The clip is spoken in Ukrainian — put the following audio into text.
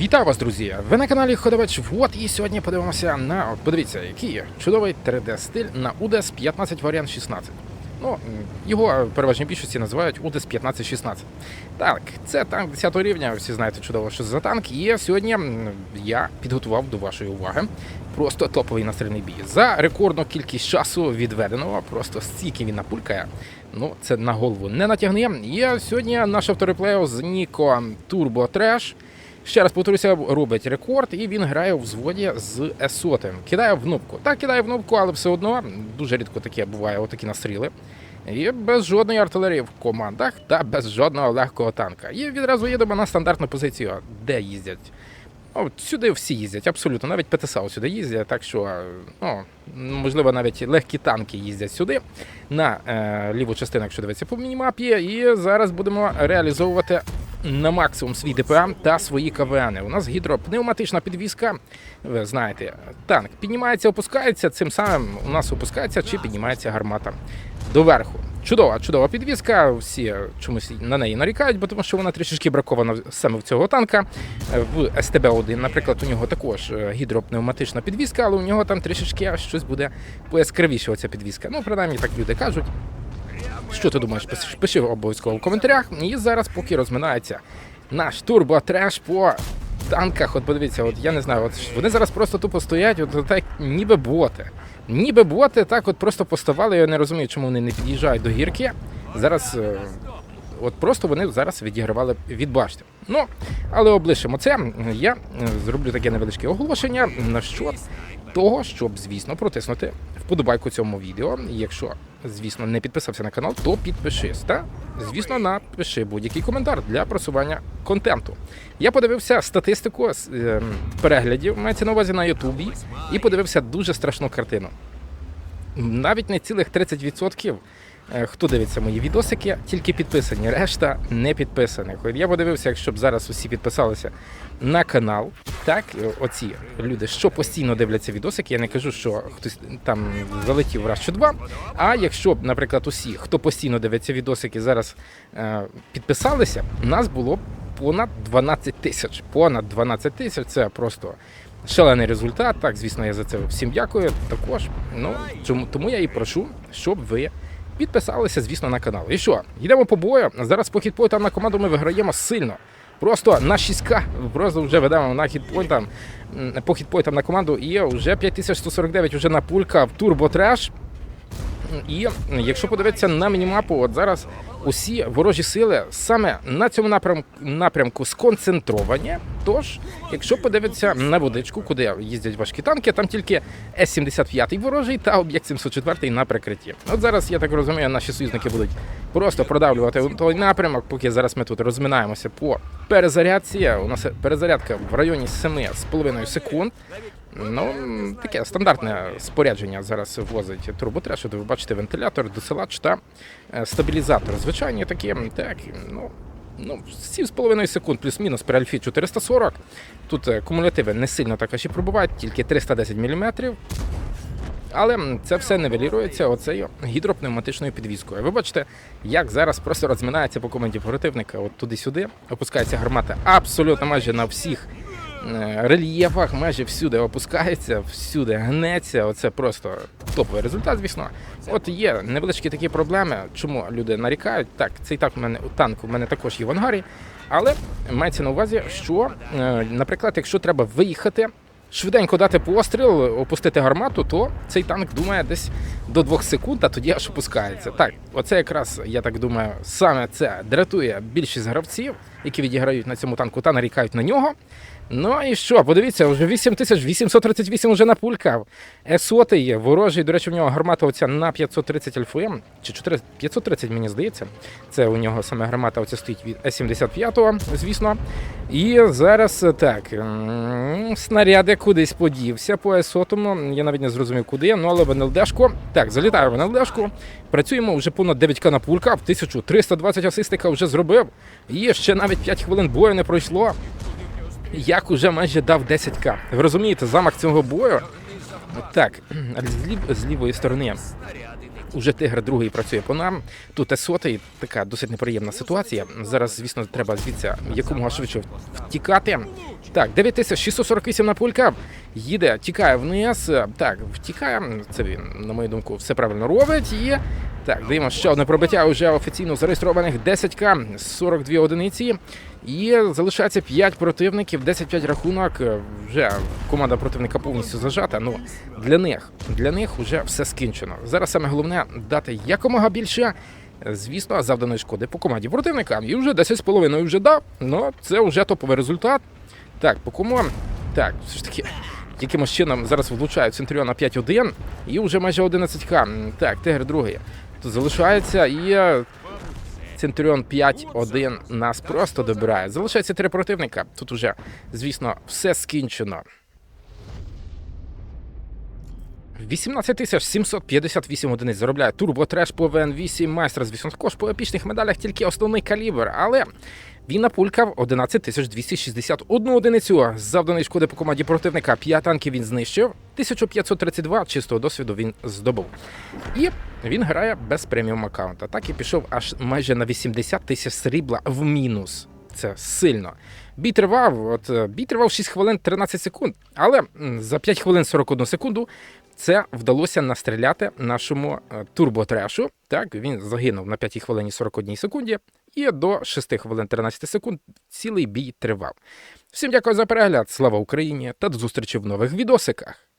Вітаю вас, друзі! Ви на каналі Ходович. Вот і сьогодні подивимося на подивіться, який чудовий 3D-стиль на UDES 15 варіант 16. Ну, його е, в більшості називають UDES 1516. Так, це танк 10 рівня. Всі знаєте чудово, що це за танк. І сьогодні я підготував до вашої уваги просто топовий настрільний бій. За рекордну кількість часу відведеного, просто стільки він напулькає. Ну, це на голову не натягне. І сьогодні наш автореплею з Ніко Turbo Trash. Ще раз повторюся, робить рекорд, і він грає у взводі з есотим. Кидає в нубку. Так, кидає в нубку, але все одно дуже рідко таке буває, отакі настріли. І без жодної артилерії в командах та без жодного легкого танка. І відразу їдемо на стандартну позицію, де їздять. От сюди всі їздять, абсолютно. Навіть ПТСАУ сюди їздять, так що, е, ну, можливо, навіть легкі танки їздять сюди на е, ліву частину, якщо дивитися по мінімапі. І зараз будемо реалізовувати на максимум свій ДПМ та свої КВН. У нас гідропневматична підвізка. Ви знаєте, танк піднімається, опускається. Цим самим у нас опускається чи піднімається гармата доверху. Чудова, чудова підвізка. Всі чомусь на неї нарікають, бо тому що вона трішечки бракована саме в цього танка. В СТБ-1, наприклад, у нього також е, гідропневматична підвізка, але у нього там трішечки щось буде пояскравіше оця підвізка. Ну, принаймні так люди кажуть. Що ти думаєш? Пиши- обов'язково в коментарях. І зараз, поки розминається наш турбо-треш по танках. От подивіться, от я не знаю, от вони зараз просто тупо стоять, от так ніби боти. Ніби боти так от просто поставали. Я не розумію, чому вони не під'їжджають до гірки. Зараз. е, От просто вони зараз відігравали від башти. Ну, але облишимо це. Я е, зроблю таке невеличке оголошення на що того, щоб, звісно, протиснути вподобайку цьому відео. Якщо, звісно, не підписався на канал, то підпишись. Та, звісно, напиши будь-який коментар для просування контенту. Я подивився статистику з, е, переглядів, мається на увазі на Ютубі, і подивився дуже страшну картину. Навіть не цілих 30% е, хто дивиться мої відосики, тільки підписані, решта не підписаних. Я подивився, якщо б зараз усі підписалися на канал, так, оці люди, що постійно дивляться відосики, я не кажу, що хтось там залетів раз чи два. А якщо б, наприклад, усі, хто постійно дивиться відосики, зараз е, підписалися, нас було понад 12 тисяч. Понад 12 тисяч це просто шалений результат. Так, звісно, я за це всім дякую. Також ну чому тому я і прошу, щоб ви. Підписалися, звісно, на канал. І що? Йдемо по бою. Зараз похід по хітпойтам на команду ми виграємо сильно. Просто на 6К просто вже ведемо на хітпойтам, м, по хітпойтам на команду. І вже 5149 вже на пулька в турботреш. І якщо подивитися на мінімапу, от зараз усі ворожі сили саме на цьому напрямку, напрямку сконцентровані. Тож, якщо подивитися на водичку, куди їздять важкі танки, там тільки С-75 ворожий та об'єкт 704 на прикритті. От зараз, я так розумію, наші союзники будуть просто продавлювати той напрямок, поки зараз ми тут розминаємося по перезарядці. У нас перезарядка в районі 7,5 секунд. Ну, таке стандартне спорядження зараз возить турботреш. От Ви бачите вентилятор, досилач та е, стабілізатор. Звичайні такі, так, ну. Ну, 7,5 секунд плюс-мінус при Альфі 440. Тут е, кумулятиви не сильно так і пробувають, тільки 310 мм. Але це все нивелірується оцею гідропневматичною підвіскою. Ви бачите, як зараз просто розминається по команді противника от туди-сюди. Опускається гармата абсолютно майже на всіх рельєфах, майже всюди опускається, всюди гнеться. Оце просто топовий результат, звісно. От є невеличкі такі проблеми, чому люди нарікають. Так, цей так у мене у мене також є в ангарі. Але мається на увазі, що, е, наприклад, якщо треба виїхати швиденько дати постріл, опустити гармату, то цей танк думає десь до 2 секунд, а тоді аж опускається. Так, оце якраз, я так думаю, саме це дратує більшість гравців, які відіграють на цьому танку та нарікають на нього. Ну і що, подивіться, вже 8838 вже напулькав. С-100 є, ворожий, до речі, в нього гармата оця на 530 альфоєм, чи 4, 530, мені здається. Це у нього саме гармата оця стоїть від С-75, звісно. І зараз так, снаряди кудись подівся по С-100, я навіть не зрозумів куди, ну але в НЛДшку. Так, залітаю в НЛДшку, працюємо вже понад 9к напулька, 1320 асистика вже зробив. І ще навіть 5 хвилин бою не пройшло як уже майже дав 10к. Ви розумієте, замах цього бою. Так, з, лів, з лівої сторони уже тигр другий працює по нам. Тут С-100, така досить неприємна ситуація. Зараз, звісно, треба звідси якомога швидше втікати. Так, 9648 на пулька. Їде, тікає вниз. Так, втікає. Це він, на мою думку, все правильно робить. І так, дивимося ще одне пробиття вже офіційно зареєстрованих 10к 42 одиниці. І залишається 5 противників, 10-5 рахунок. Вже команда противника повністю зажата. Ну для них для них вже все скінчено. Зараз саме головне дати якомога більше. Звісно, завданої шкоди по команді противника. І вже 10,5 вже дав. Ну, це вже топовий результат. Так, по кому? Так, все ж таки, якимось чином зараз влучають Центріона 5-1 і вже майже 11к. Так, Тигр другий. Тут залишається і Центріон 5-1 нас просто добирає. Залишається три противника. Тут уже, звісно, все скінчено. 18 тисяч 758 одиниць заробляє Турбо Треш по ВН8 майстер. Звісно, також по епічних медалях тільки основний калібр, але він напулькав 11 тисяч 261 одиницю. Завданої шкоди по команді противника 5 танків він знищив. 1532 чистого досвіду він здобув. І він грає без преміум аккаунта. Так і пішов аж майже на 80 тисяч срібла в мінус. Це сильно. Бій тривав, от е, бій тривав 6 хвилин 13 секунд, але за 5 хвилин 41 секунду це вдалося настріляти нашому е, турботрешу. Так, він загинув на 5 хвилині 41 секунді, і до 6 хвилин 13 секунд цілий бій тривав. Всім дякую за перегляд. Слава Україні та до зустрічі в нових відосиках.